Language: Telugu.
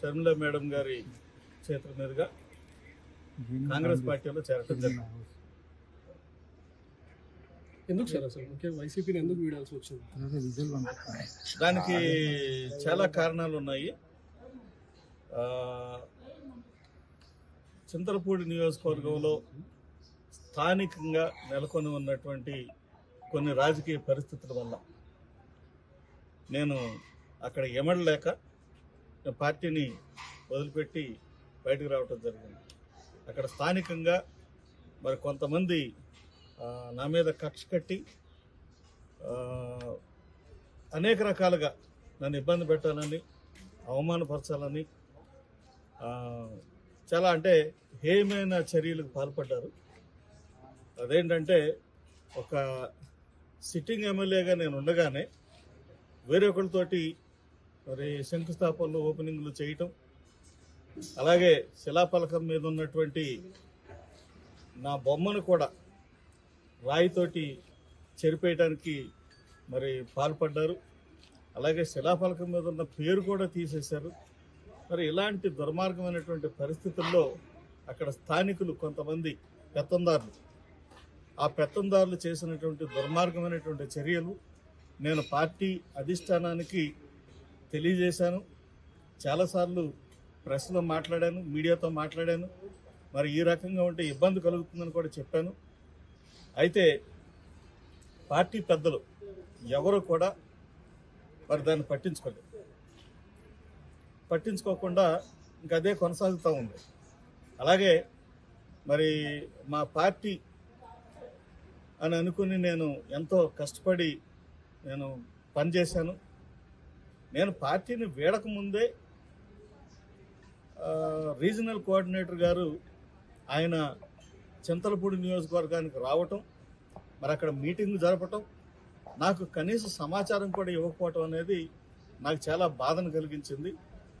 షర్మిల మేడం గారి చేతుల మీదుగా కాంగ్రెస్ పార్టీలో చేరటం జరిగింది. ఎందుకు సార్ అసలు? ముఖ్యంగా వైసీపీని ఎందుకు వీడాల్సి వచ్చింది? దానికి చాలా కారణాలు ఉన్నాయి. చింతలపూడి నియోజకవర్గంలో స్థానికంగా నెలకొని ఉన్నటువంటి కొన్ని రాజకీయ పరిస్థితుల వల్ల నేను అక్కడ ఎమడలేక నేను పార్టీని వదిలిపెట్టి బయటకు రావటం జరిగింది. అక్కడ స్థానికంగా మరి కొంతమంది నా మీద కక్ష కట్టి అనేక రకాలుగా నన్ను ఇబ్బంది పెట్టాలని అవమానపరచాలని చాలా అంటే హేయమైన చర్యలకు పాల్పడ్డారు. అదేంటంటే ఒక సిట్టింగ్ ఎమ్మెల్యేగా నేను ఉండగానే వేరే ఒకరితోటి మరి శంకుస్థాపనలు ఓపెనింగ్లు చేయటం అలాగే శిలాఫలకం మీద ఉన్నటువంటి నా బొమ్మను కూడా రాయితోటి చెరిపేయడానికి మరి పాల్పడ్డారు. అలాగే శిలాఫలకం మీద ఉన్న పేరు కూడా తీసేశారు. మరి ఇలాంటి దుర్మార్గమైనటువంటి పరిస్థితుల్లో అక్కడ స్థానికులు కొంతమంది పెత్తందారులు. ఆ పెత్తందారులు చేసినటువంటి దుర్మార్గమైనటువంటి చర్యలు నేను పార్టీ అధిష్టానానికి తెలియజేశాను. చాలాసార్లు ప్రెస్లో మాట్లాడాను మీడియాతో మాట్లాడాను. మరి ఈ రకంగా ఉంటే ఇబ్బంది కలుగుతుందని కూడా చెప్పాను. అయితే పార్టీ పెద్దలు ఎవరు కూడా మరి దాన్ని పట్టించుకోలేదు. పట్టించుకోకుండా ఇంక అదే కొనసాగుతూ ఉంది. అలాగే మరి మా పార్టీ అని అనుకుని నేను ఎంతో కష్టపడి నేను పనిచేశాను. నేను పార్టీని వీడక ముందే రీజనల్ కోఆర్డినేటర్ గారు ఆయన చింతలపూడి నియోజకవర్గానికి రావటం మరి అక్కడ మీటింగ్ జరపటం నాకు కనీస సమాచారం కూడా ఇవ్వకపోవటం అనేది నాకు చాలా బాధను కలిగించింది.